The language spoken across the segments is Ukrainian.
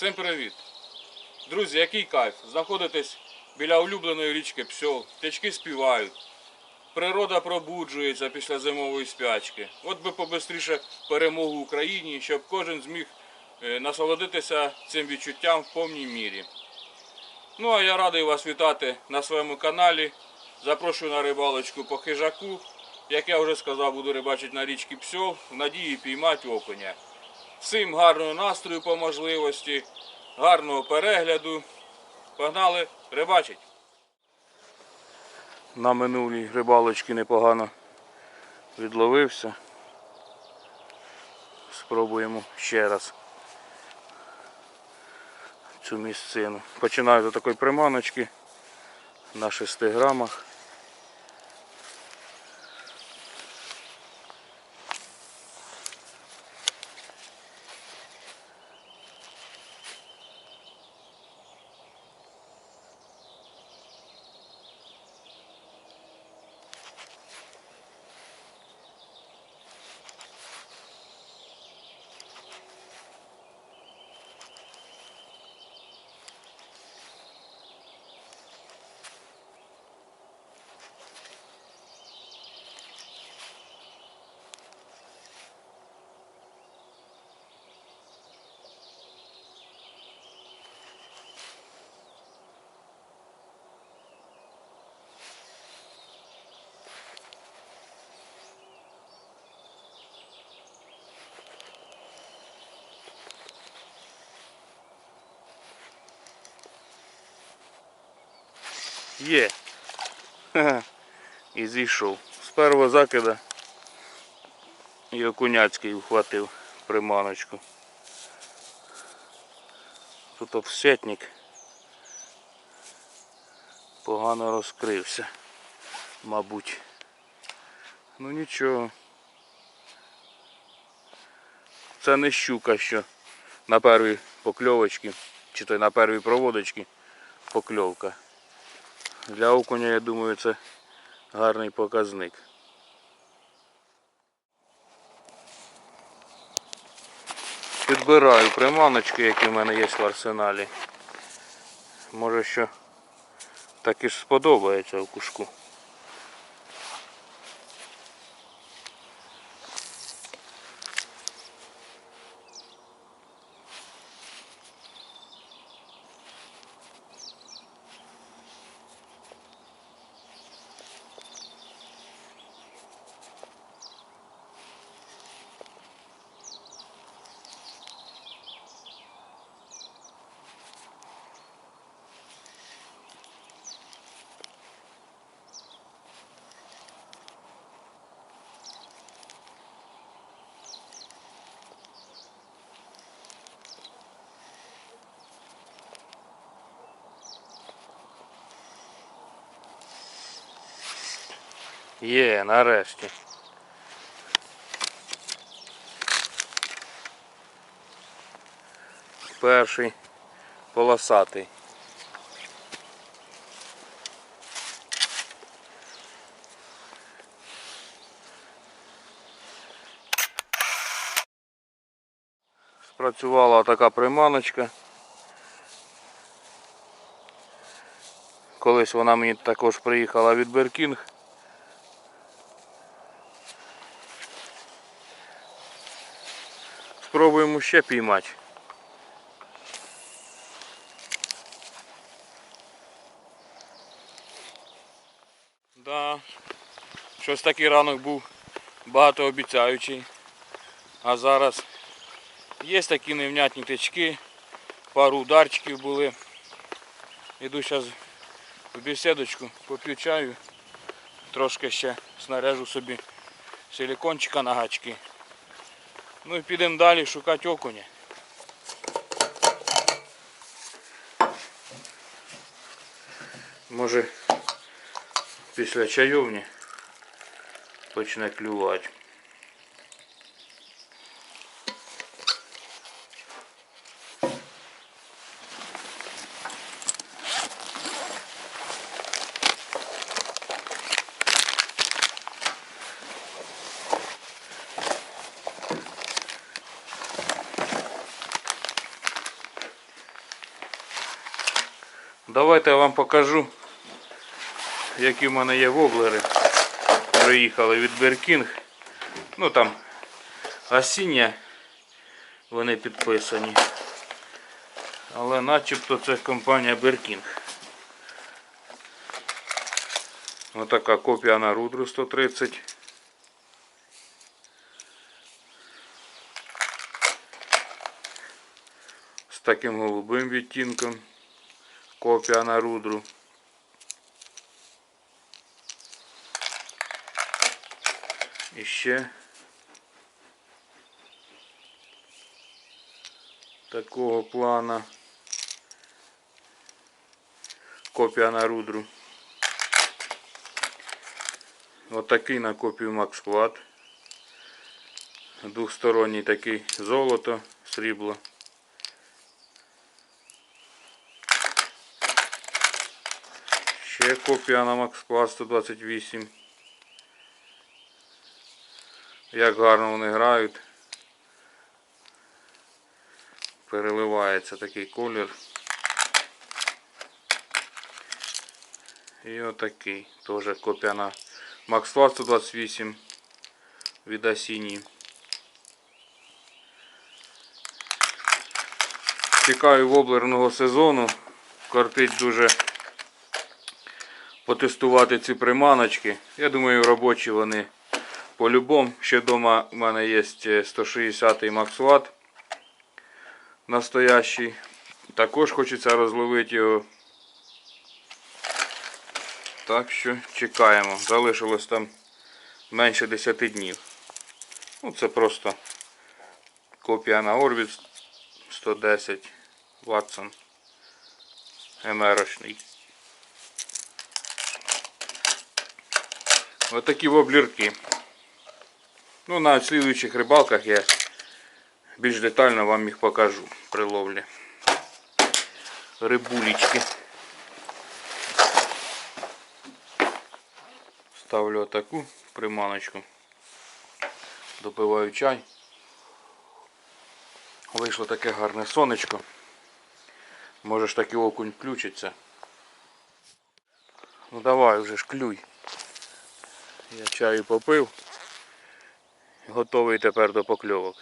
Всім привіт! Друзі, який кайф! Знаходитесь біля улюбленої річки Псьол, птички співають, природа пробуджується після зимової спячки. От би побистріше перемогу Україні, щоб кожен зміг е, насолодитися цим відчуттям в повній мірі. Ну а я радий вас вітати на своєму каналі. Запрошую на рибалочку по хижаку. Як я вже сказав, буду рибачити на річці Псьол в надії піймати окуня. Всім гарного настрою по можливості, гарного перегляду. Погнали рибачить. На минулій рибалочці непогано відловився. Спробуємо ще раз цю місцину. Починаю до такої приманочки на 6 грамах. Є. Ха-ха. І зійшов. З першого закида і окуняцький ухватив приманочку. Тут обсетник погано розкрився, мабуть. Ну нічого. Це не щука, що на першій покльовочці, чи то на першій проводочці покльовка. Для окуня, я думаю, це гарний показник. Підбираю приманочки, які в мене є в арсеналі. Може що так ж сподобається окушку. Є, нарешті. Перший полосатий. Спрацювала така приманочка. Колись вона мені також приїхала від Беркінг. Спробуємо ще піймати. Да. Щось такий ранок був багатообіцяючий. А зараз є такі невнятні течки, пару ударчиків були. Іду зараз в бесідочку, поп'ю чаю, трошки ще снаряжу собі силикончика на гачки. Ну і підемо далі шукати окуня. Може після чайовні почне клювати. Давайте я вам покажу, які в мене є воблери. Приїхали від Беркінг. Ну там осіння вони підписані. Але начебто це компанія Беркінг. Отака копія на Рудру 130. З таким голубим відтінком. Копія на рудру. І ще такого плана. Копія на рудру. Отакий на копію Quad. Двухсторонній такий золото, срібло. Ще копія на Quad 128. Як гарно вони грають. Переливається такий колір. І отакий. Теж копія на Quad 128 від Асіні. Чекаю воблерного сезону. Кортить дуже потестувати ці приманочки. Я думаю, робочі вони по-любому. Ще вдома в мене є 160 Max Watt настоящий. Також хочеться розловити його. Так що чекаємо. Залишилось там менше 10 днів. Ну, це просто копія на Orbit 110 Watson МР-очний. Ось такі воблірки. Ну, на слідуючих рибалках я більш детально вам їх покажу при ловлі. Рибулечки. Ставлю отаку приманочку. Допиваю чай. Вийшло таке гарне сонечко. Може ж таки окунь включиться. Ну давай вже ж клюй. Я чаю попив. Готовий тепер до покльовок.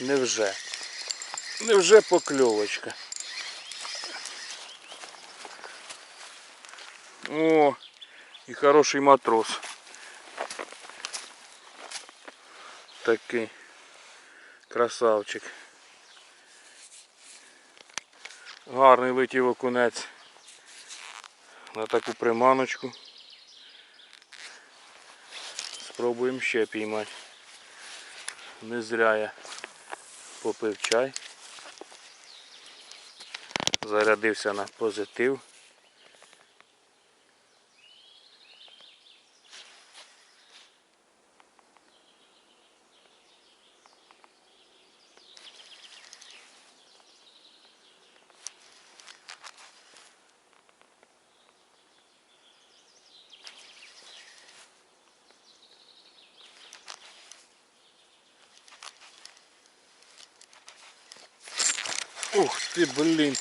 Невже? Невже покльовочка? О, і хороший матрос. Такий красавчик. Гарний летів окунець на таку приманочку. Спробуємо ще піймати. Не зря я попив чай. Зарядився на позитив. Ух ти, блін.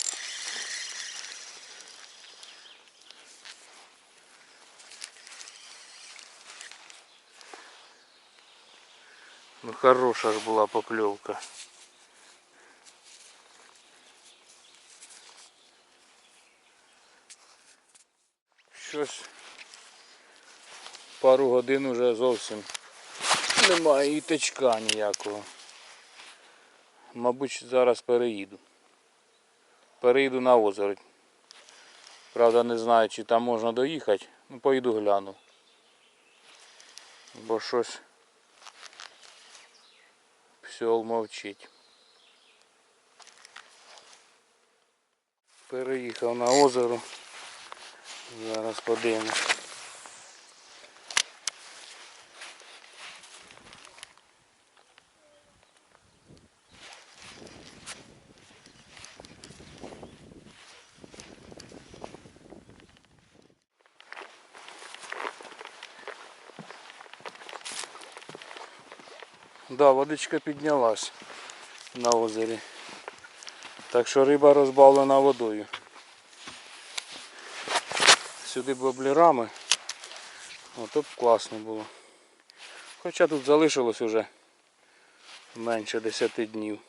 Ну хороша ж була покльовка. Щось пару годин уже зовсім немає і течка ніякого. Мабуть, зараз переїду. Переїду на озеро. Правда, не знаю, чи там можна доїхати. Ну, поїду гляну. Бо щось псьол мовчить. Переїхав на озеро. Зараз подивимось. Да, водичка піднялась на озері. Так що риба розбавлена водою. Сюди боблерами. Ото б класно було. Хоча тут залишилось уже менше 10 днів.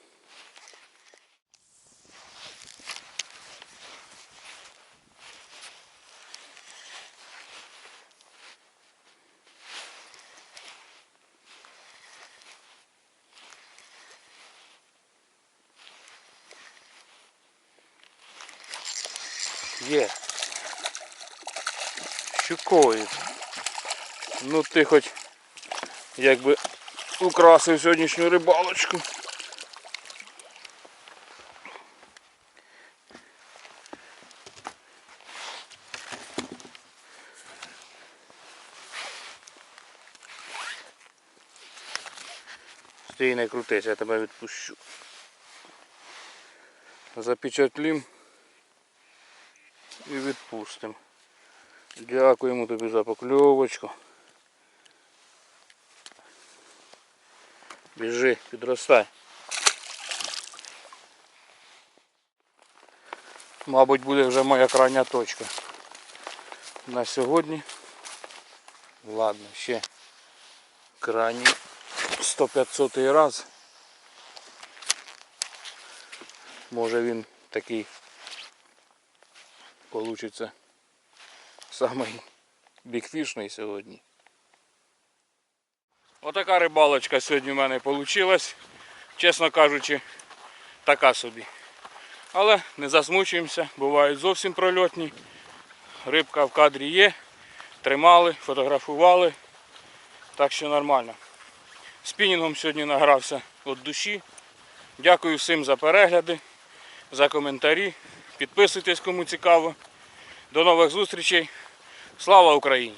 Є. Щукою. Ну ти хоч якби украсив сьогоднішню рибалочку. Стій не крутись, я тебе відпущу. Запечатлім і відпустимо. Дякуємо тобі за покльовочку. Біжи, підростай. Мабуть, буде вже моя крайня точка. На сьогодні. Ладно, ще крайній 100-500 раз. Може він такий получиться самий бікфішний сьогодні. Отака рибалочка сьогодні в мене вийшла. Чесно кажучи, така собі. Але не засмучуємося, бувають зовсім прольотні. Рибка в кадрі є. Тримали, фотографували. Так що нормально. Спінінгом сьогодні награвся від душі. Дякую всім за перегляди, за коментарі. Підписуйтесь, кому цікаво. До нових зустрічей. Слава Україні!